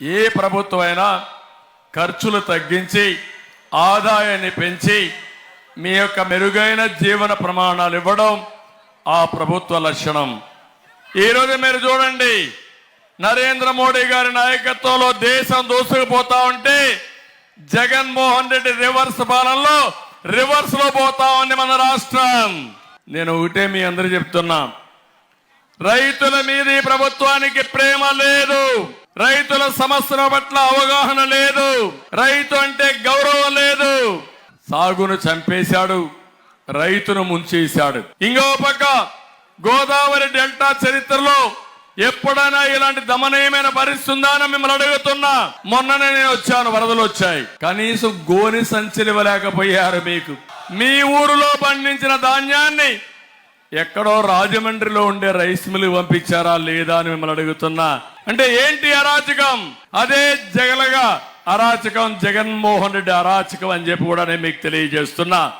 ఏ ప్రభుత్వమైనా ఖర్చులు తగ్గించి ఆదాయాన్ని పెంచి మీ యొక్క మెరుగైన జీవన ప్రమాణాలు ఇవ్వడం ఆ ప్రభుత్వ లక్షణం. ఈరోజు మీరు చూడండి నరేంద్ర మోడీ గారి నాయకత్వంలో దేశం దూసుకుపోతా ఉంటే జగన్మోహన్ రెడ్డి రివర్స్ పాలనలో రివర్స్లో పోతా ఉంది మన రాష్ట్రం. నేను ఒకటే మీ అందరూ చెప్తున్నా రైతుల మీద ఈ ప్రభుత్వానికి ప్రేమ లేదు. రైతుల సమస్యల పట్ల అవగాహన లేదు. రైతు అంటే గౌరవం లేదు. సాగును చంపేశాడు రైతును ముంచేశాడు. ఇంకో పక్క గోదావరి డెల్టా చరిత్రలో ఎప్పుడైనా ఇలాంటి దమనీయమైన పరిస్థితి ఉందా మిమ్మల్ని అడుగుతున్నా. మొన్ననే నేను వచ్చాను వరదలు వచ్చాయి. కనీసం గోని సంచలివ్వలేకపోయారు మీకు. మీ ఊరిలో పండించిన ధాన్యాన్ని ఎక్కడో రాజమండ్రిలో ఉండే రైస్ మిల్ పంపించారా లేదా అని మిమ్మల్ని అడుగుతున్నా. అంటే ఏంటి అరాచకం? అదే జగలగా. అరాచకం జగన్మోహన్ రెడ్డి అరాచకం అని చెప్పి కూడా నేను మీకు తెలియజేస్తున్నా.